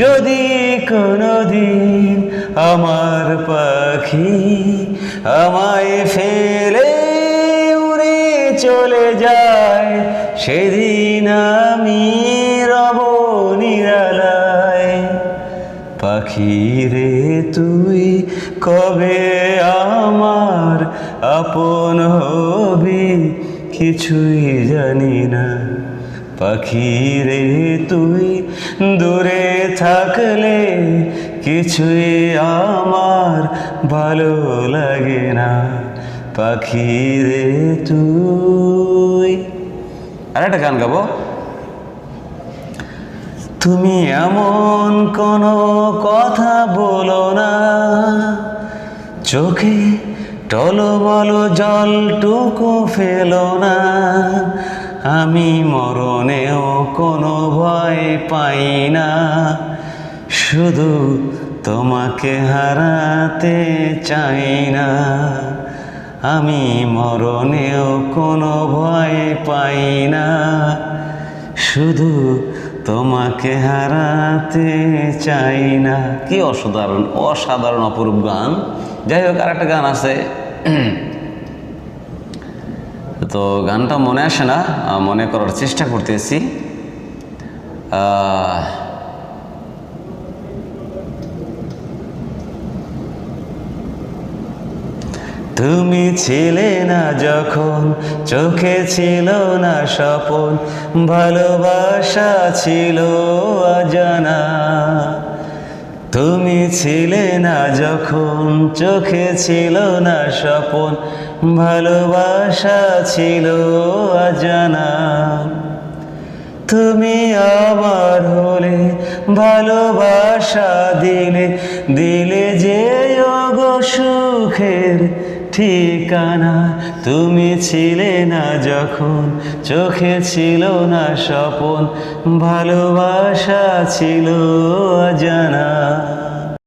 যদি কোনোদিন আমার পাখি আমায় ফেলে উড়ে চলে যায়, সেদিন আমি রব নিরালায়। পাখি রে তুই কবে আমার আপন হবি কিছুই জানি না। পাখি রে তুই দূরে থাকলে কিছুই আমার ভালো লাগে না। পাখি রে তুই। আর একটা গান গাবো। তুমি এমন কোনো কথা বলো না। চোখে টলমল জলটুকু ফেলো না। আমি মরণেও কোনো ভয় পাই না। শুধু তোমাকে হারাতে চাই না। আমি মরণেও কোনো ভয় পাই না। শুধু তোমাকে হারাতে চাই না। কি অসাধারণ অসাধারণ অপরূপ গান। যাই হোক আর একটা গান আছে। তো গানটা মনে আসে না মনে করার চেষ্টা করতেছি। তুমি ছিলে না যখন, চোখে ছিল না স্বপন, ভালোবাসা ছিল অজানা। তুমি ছিলে না যখন, চোখে ছিল না স্বপন, ভালোবাসা ছিল অজানা। তুমি আমার হলে ভালোবাসা দিলে দিলে যে সুখের ঠিকানা। তুমি ছিলে না যখন চোখে ছিল না স্বপন ভালোবাসা ছিল অজানা।